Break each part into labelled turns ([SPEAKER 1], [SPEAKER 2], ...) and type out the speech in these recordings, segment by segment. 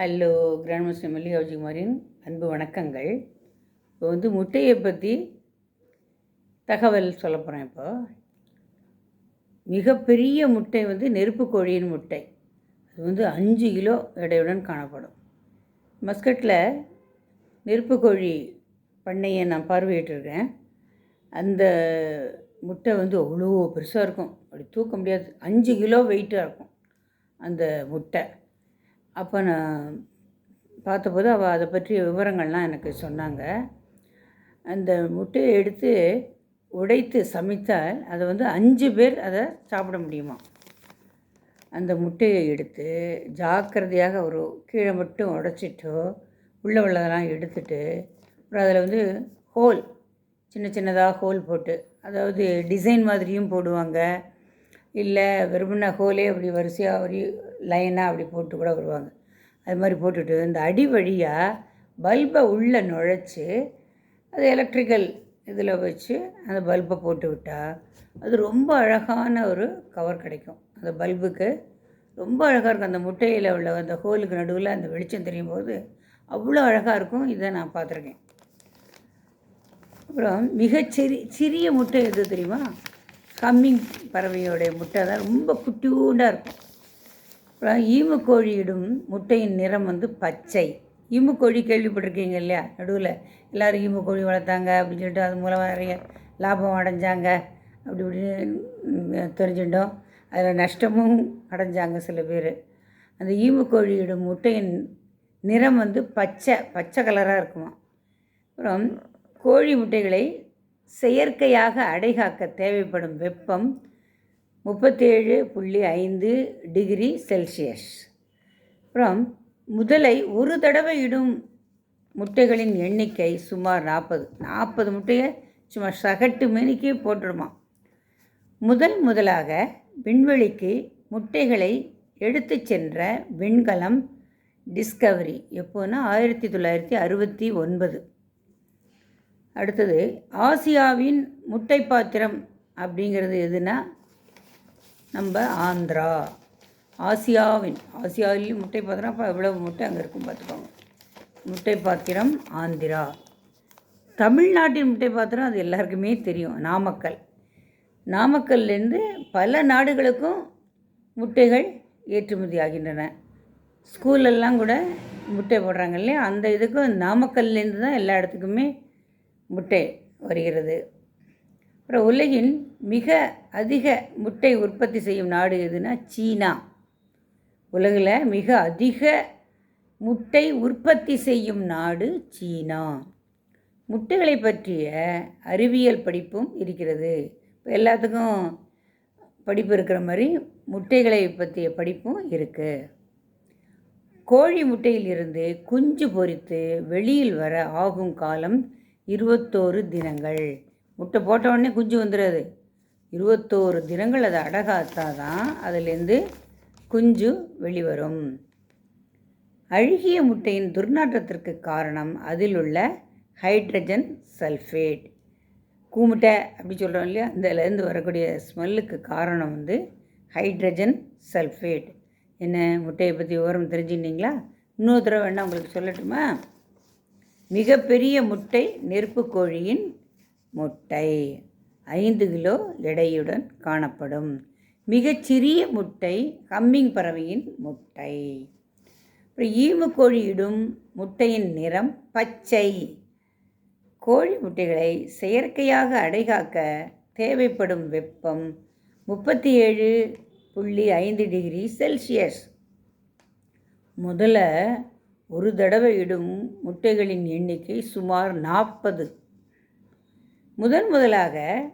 [SPEAKER 1] Hello grand master மல்லிகாஜிகுமாரின் அன்பு வணக்கங்கள். இப்போ வந்து முட்டையை பற்றி தகவல் சொல்ல போகிறேன் இப்போ. மிகப்பெரிய முட்டை வந்து நெருப்பு கோழியின் முட்டை. அது வந்து அஞ்சு கிலோ எடையுடன் காணப்படும். மஸ்கட்டில் நெருப்பு கோழி பண்ணையை நான் பார்வையிட்டிருக்கேன். அந்த முட்டை வந்து அவ்வளோ பெருசாக இருக்கும். அப்படி தூக்க முடியாது. அஞ்சு கிலோ வெயிட்டாக இருக்கும் அந்த முட்டை. அப்போ நான் பார்த்தபோது அவள் அதை பற்றிய விவரங்கள்லாம் எனக்கு சொன்னாங்க. அந்த முட்டையை எடுத்து உடைத்து சமைத்தால் அதை வந்து அஞ்சு பேர் அதை சாப்பிட முடியுமா? அந்த முட்டையை எடுத்து ஜாக்கிரதையாக ஒரு கீழே மட்டும் உடைச்சிட்டோ உள்ளே உள்ளதெல்லாம் எடுத்துட்டு அப்புறம் அதில் வந்து ஹோல் சின்ன சின்னதாக ஹோல் போட்டு அதாவது டிசைன் மாதிரியும் போடுவாங்க. இல்லை வெறுமன ஹோலே அப்படி வரிசையாக ஒரு லைனாக அப்படி போட்டு கூட வருவாங்க. அது மாதிரி போட்டுட்டு இந்த அடி வழியாக பல்பை உள்ளே நுழைச்சி அது எலக்ட்ரிக்கல் இதில் வச்சு அந்த பல்பை போட்டு விட்டால் அது ரொம்ப அழகான ஒரு கவர் கிடைக்கும். அந்த பல்புக்கு ரொம்ப அழகாக இருக்கும். அந்த முட்டையில் உள்ள அந்த ஹோலுக்கு நடுவில் அந்த வெளிச்சம் தெரியும் போது அவ்வளோ அழகாக இருக்கும். இதை நான் பார்த்துருக்கேன். அப்புறம் மிகச்சிறி சிறிய முட்டை எது தெரியுமா? கம்மிங் பறவையோடைய முட்டை தான். ரொம்ப குட்டியூண்டாக இருக்கும். அப்புறம் ஈமுக்கோழியிடும் முட்டையின் நிறம் வந்து பச்சை. ஈமுக்கோழி கேள்விப்பட்டிருக்கீங்க இல்லையா? நடுவில் எல்லோரும் ஈமுக்கோழி வளர்த்தாங்க அப்படின்னு சொல்லிட்டு அது மூலமாக நிறைய லாபம் அடைஞ்சாங்க. அப்படி இப்படின்னு தெரிஞ்சுட்டோம். அதில் நஷ்டமும் அடைஞ்சாங்க சில பேர். அந்த ஈமுக்கோழியிடும் முட்டையின் நிறம் வந்து பச்சை பச்சை கலராக இருக்குமா அப்புறம் கோழி முட்டைகளை செயற்கையாக அடைகாக்க தேவைப்படும் வெப்பம் முப்பத்தேழு புள்ளி ஐந்து டிகிரி செல்சியஸ். அப்புறம் முதலை ஒரு தடவை இடும் முட்டைகளின் எண்ணிக்கை சுமார் நாற்பது. நாற்பது முட்டையை சும்மா சகட்டு மேனிக்கு போட்டுடுமா. முதல் முதலாக விண்வெளிக்கு முட்டைகளை எடுத்து சென்ற விண்கலம் டிஸ்கவரி எப்போன்னா ஆயிரத்தி தொள்ளாயிரத்தி அறுபத்தி ஒன்பது. அடுத்தது ஆசியாவின் முட்டை பாத்திரம் அப்படிங்கிறது எதுனா நம்ம ஆந்திரா. ஆசியாவின் ஆசியாவிலேயும் முட்டை பாத்திரம் அப்போ எவ்வளவு முட்டை அங்கே இருக்கும் பார்த்துக்கோங்க முட்டை பாத்திரம் ஆந்திரா. தமிழ்நாட்டின் முட்டை பாத்திரம் அது எல்லாருக்குமே தெரியும் நாமக்கல். நாமக்கல்லேருந்து பல நாடுகளுக்கும் முட்டைகள் ஏற்றுமதி ஆகின்றன. ஸ்கூலெல்லாம் கூட முட்டை போடுறாங்க இல்லையா? அந்த இதுக்கும் நாமக்கல்லேருந்து தான் எல்லா இடத்துக்குமே முட்டை வருகிறது. அப்புறம் உலகின் மிக அதிக முட்டை உற்பத்தி செய்யும் நாடு எதுனா சீனா. உலகில் மிக அதிக முட்டை உற்பத்தி செய்யும் நாடு சீனா. முட்டைகளை பற்றிய அறிவியல் படிப்பும் இருக்கிறது. இப்போ எல்லாத்துக்கும் படிப்பு இருக்கிற மாதிரி முட்டைகளை பற்றிய படிப்பும் இருக்குது கோழி முட்டையிலிருந்து குஞ்சு பொரித்து வெளியில் வர ஆகும் காலம் இருபத்தோரு தினங்கள். முட்டை போட்ட உடனே குஞ்சு வந்துடாது இருபத்தோரு தினங்கள் அதை அடகாத்தா தான் அதுலேருந்து குஞ்சு வெளிவரும். அழுகிய முட்டையின் துர்நாற்றத்திற்கு காரணம் அதில் உள்ள ஹைட்ரஜன் சல்ஃபேட் கூமுட்டை அப்படி சொல்கிறோம் இல்லையா? இதிலேருந்து வரக்கூடிய ஸ்மெல்லுக்கு காரணம் வந்து ஹைட்ரஜன் சல்ஃபேட் என்ன? முட்டையை பற்றி விவரம் தெரிஞ்சுக்கிட்டீங்களா? இன்னொரு தடவை வேணால் உங்களுக்கு சொல்லட்டுமா? மிகப்பெரிய முட்டை நெருப்பு கோழியின் முட்டை. ஐந்து கிலோ எடையுடன் காணப்படும். மிகச்சிறிய முட்டை ஹம்மிங் பறவையின் முட்டை. அப்புறம் ஈமு இடும் முட்டையின் நிறம் பச்சை. கோழி முட்டைகளை செயற்கையாக அடைகாக்க தேவைப்படும் வெப்பம் முப்பத்தி ஏழு புள்ளி ஐந்து டிகிரி செல்சியஸ். முதல்ல ஒரு தடவை இடும் முட்டைகளின் எண்ணிக்கை சுமார் நாற்பது. முதன் முதலாக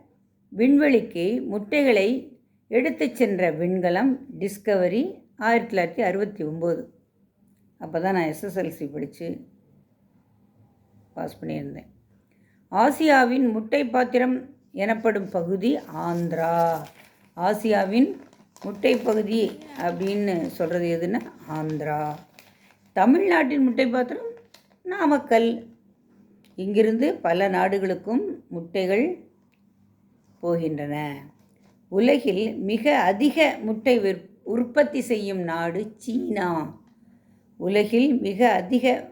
[SPEAKER 1] விண்வெளிக்கு முட்டைகளை எடுத்துச் சென்ற விண்கலம் டிஸ்கவரி ஆயிரத்தி தொள்ளாயிரத்தி அறுபத்தி ஒம்பது. அப்போ தான் நான் எஸ்எஸ்எல்சி படித்து பாஸ் பண்ணியிருந்தேன். ஆசியாவின் முட்டை பாத்திரம் எனப்படும் பகுதி ஆந்திரா. ஆசியாவின் முட்டை பகுதி அப்படின்னு சொல்கிறது எதுன்னா ஆந்திரா. தமிழ்நாட்டின் முட்டை பாத்திரம் நாமக்கல். இங்கிருந்து பல நாடுகளுக்கும் முட்டைகள் போகின்றன. உலகில் மிக அதிக முட்டை விற் உற்பத்தி செய்யும் நாடு சீனா. உலகில் மிக அதிக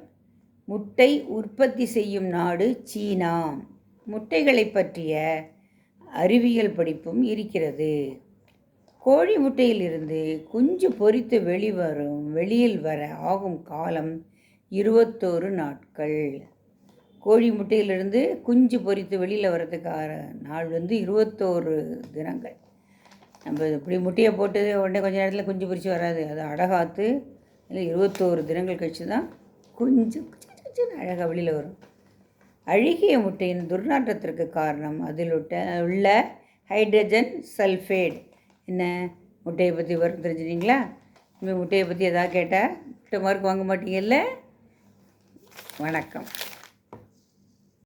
[SPEAKER 1] முட்டை உற்பத்தி செய்யும் நாடு சீனா. முட்டைகளை பற்றிய அறிவியல் படிப்பும் இருக்கிறது. கோழி முட்டையிலிருந்து குஞ்சு பொரித்து வெளிவரும் வெளியில் வர ஆகும் காலம் இருபத்தோரு நாட்கள். கோழி முட்டையிலிருந்து குஞ்சு பொரித்து வெளியில் வர்றதுக்கான நாள் வந்து இருபத்தோரு தினங்கள். நம்ம இப்படி முட்டையை போட்டு உடனே கொஞ்ச நேரத்தில் குஞ்சு பொரித்து வராது. அதை அடகாத்து இல்லை இருபத்தோரு தினங்கள் கழித்து தான் குஞ்சு அழகாக வெளியில் வரும். அழுகிய முட்டையின் துர்நாற்றத்திற்கு காரணம் அதில் விட்ட உள்ள ஹைட்ரஜன் சல்ஃபேட் என்ன? முட்டையை பற்றி வரும் தெரிஞ்சுனீங்களா இனிமேல் முட்டையை பற்றி எதாவது கேட்டால் முட்டை மார்க் வாங்க மாட்டீங்கல்ல? வணக்கம்.